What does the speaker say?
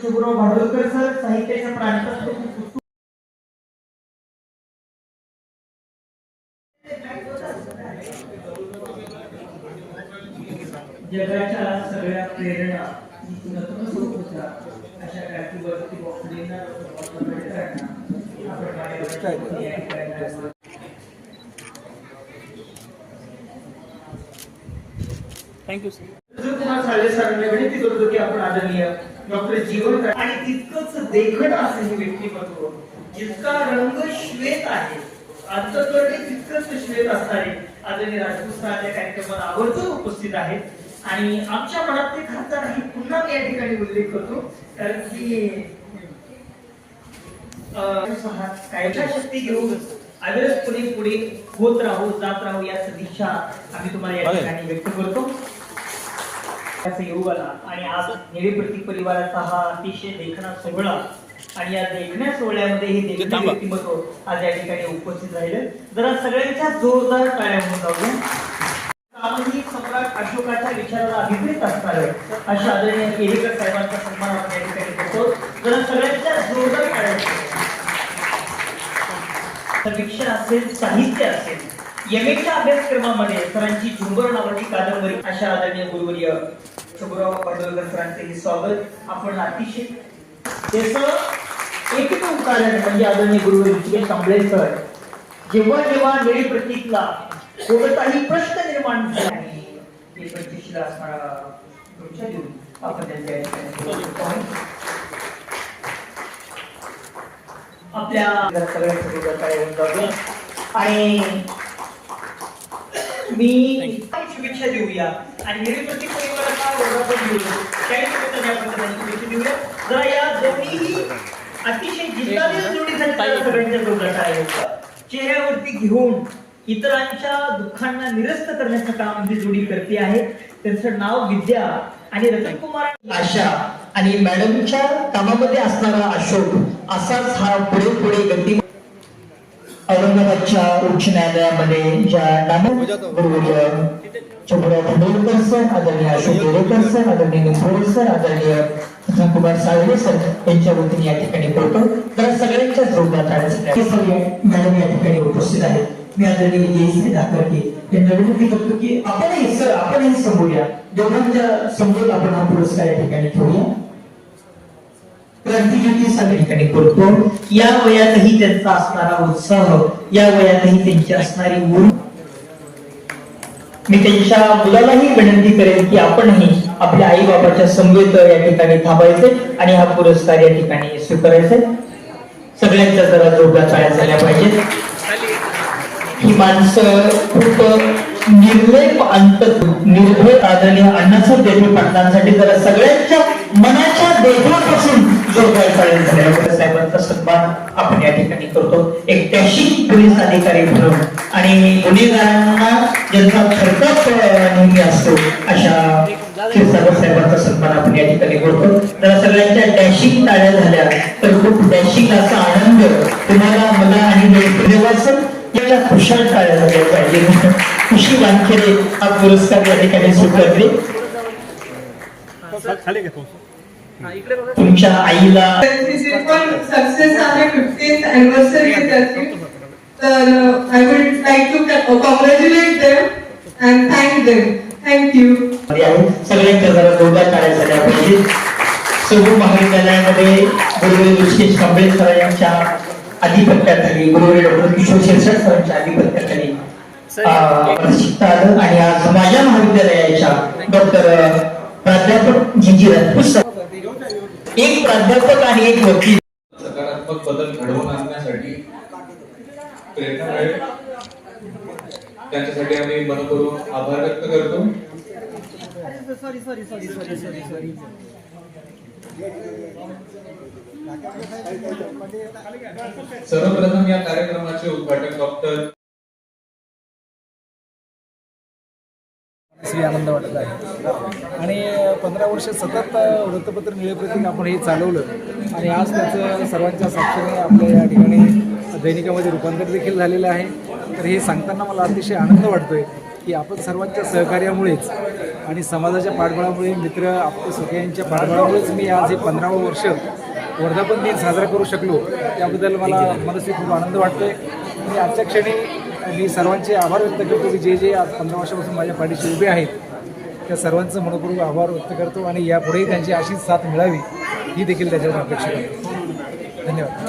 शंभूराव भाडवलकर sir साहित्याच्या प्रांतात जगाच्या सगळ्या प्रेरणा अशा बॉक्सलींना आपण थँक्यू सर करत होती आपण आदरणीय डॉक्टर जीवन आणि तितकंच देखण असं हे व्यक्तिमत्व जितका रंग श्वेत आहे अंतकरणे तितकंच श्वेत असणारे आदरणीय राजपूत सरांच्या आवर्जून उपस्थित आहेत. आणि आमच्या मनात ते खासदार आहे पुन्हा मी या ठिकाणी उल्लेख करतो. कारण की अं, कायदा शक्ती घेऊन अविरतपणे पुढे होत राहू जात राहू या सदिच्छा आम्ही तुम्हाला या ठिकाणी व्यक्त करतो. त्याचा योग आला आणि आज नेवे प्रतीक परिवाराचा हा अतिशय देखणा सोहळा आणि या देखण्या सोहळ्यामध्ये हे देखणे. व्यक्तिमत्व आज या ठिकाणी उपस्थित राहिले. जरा सगळ्यांच्या जोरदार टाळ्या म्हणून जाऊया. सामाजिक सम्राट अशोकाच्या विचाराला अभिप्रेत असणार अशा आदरणीय केलेकर साहेबांचा सन्मान आपण या ठिकाणी करतो. जरा सगळ्यांच्या जोरदार टाळ्या समीक्षा असेल साहित्य असेल एमएच्या अभ्यासक्रमामध्ये सरांची झुंबर नावाची कादंबरी अशा आदरणीय गुरुवर्य शुभराव पांडुरकर सरांचे हे स्वागत. आपण अतिशय त्याचं एकमेव कारण म्हणजे आदरणीय गुरुवर्य ऋषिकेश कांबळे सर जेव्हा जेव्हा वेळी प्रतीकला कोणताही प्रश्न निर्माण झाला आणि ते पंचशीला असणारा तुमच्या देऊन आपण त्यांच्या आपल्या सगळ्या काय जाऊया. आणि मी शुभेच्छा देऊया. आणि निळी प्रतीक परिवाराला वर्गातून देऊया त्याही निमित्ताने आपण त्यांना शुभेच्छा देऊया. जरा या दोन्ही अतिशय जिल्हातील जोडीसाठी सगळ्यांच्या जोडाटा आहे. चेहऱ्यावरती घेऊन इतरांच्या दुःखांना निरस्त करण्याचं काम ही जोडी करते आहे. त्यांचं नाव विद्या आणि रतन कुमार आशा आणि मॅडमच्या कामामध्ये असणारा अशोक असाच हा पुढे पुढे गती औरंगाबादच्या उच्च न्यायालयामध्ये ज्या नामक गुरुवर्य चंद्रराव खांडोलकर सर आदरणीय अशोक गोरेकर सर आदरणीय निंबोरे सर आदरणीय कुमार साळवे सर यांच्या वतीने या ठिकाणी करतो तर सगळ्यांच्या जोरदार सगळे मॅडम या ठिकाणी उपस्थित आहेत. मी आदरणीय धाकरके यांना विनंती करतो की आपणही सर आपणही समोरूया दोघांच्या समोर आपण हा पुरस्कार या ठिकाणी ठेवूया. ठिकाणी करतो. या वयातही त्यांचा असणारा उत्साह या वयातही त्यांची असणारी ऊर्जा. मी त्यांच्या मुलालाही विनंती करेन की आपणही आपल्या आई बाबाच्या समवेत या ठिकाणी थांबायचे आणि हा पुरस्कार या ठिकाणी स्वीकारायचे. सगळ्यांच्या जरा जोरदार चाळ्या झाल्या पाहिजेत. ही माणसं खूप निर्लेप अंत निर्भय आदरणीय अण्णासाहेब देशमुख पाटलांसाठी जरा सगळ्यांच्या मनाच्या देहापासून जोरदार टाळ्या झाल्या साहेबांचा सन्मान आपण या ठिकाणी करतो. एक टॅशिंग पोलीस अधिकारी म्हणून आणि गुन्हेगारांना ज्यांचा थरकप नेहमी असतो अशा साहेबांचा सन्मान आपण या ठिकाणी करतो. जरा सगळ्यांच्या डॅशिंग टाळ्या झाल्या तर खूप डॅशिंग असा आनंद तुम्हाला मला आणि देवासन याला खुशाल टाळ्या पाहिजे. खुशी वानखेडे हा पुरस्कार या ठिकाणी स्वीकारले. तुमच्या आईला सक्सेस आहे फिफ्टीन अॅनिव्हर्सरी तर I would like to congratulate them and thank them thank you सगळ्यांच्या जरा जोरदार झाल्या पाहिजे. सबू महाविद्यालयामध्ये गुरुदेव ऋषिकेश कांबळे यांच्या अधिपत्याखाली गुरुवेल डॉक्टर किशोर शिरसाट सरांच्या अधिपत्याखाली अं, प्रशिक्षण आलं. आणि आज माझ्या महाविद्यालयाच्या डॉक्टर प्राध्यापक जिजी राजपूत सर. एक प्राध्यापक आणि एक वकील. सकारात्मक बदल घडवून आणण्यासाठी प्रयत्न त्यांच्यासाठी आम्ही मनपूर्वक आभार व्यक्त करतो. सर्वप्रथम या कार्यक्रमाचे उद्घाटक डॉक्टर श्री आनंद वाटत आहे. आणि पंधरा वर्ष सतत वृत्तपत्र निळेप्रतीक आपण हे चालवलं. आणि आज त्याचं सर्वांच्या साक्षीने आपल्या या ठिकाणी दैनिकामध्ये रूपांतर देखील झालेलं आहे. तर हे सांगताना मला अतिशय आनंद वाटतोय. की आपण सर्वांच्या सहकार्यामुळेच आणि समाजाच्या पाठबळामुळे मित्र आपले सगळ्यांच्या पाठबळामुळेच मी आज हे पंधरावं वर्ष वर्धापन दिन साजरा करू शकलो त्याबद्दल मला मनस्वी खूप आनंद वाटतोय. आणि आजच्या क्षणी मी सर्वांचे आभार व्यक्त करतो की जे जे आज पंधरा वर्षापासून माझ्या पाठीशी उभे आहेत त्या सर्वांचं मनपूर्वक आभार व्यक्त करतो आणि यापुढेही त्यांची अशीच साथ मिळावी ही देखील त्याच्यावर अपेक्षा करतो. धन्यवाद.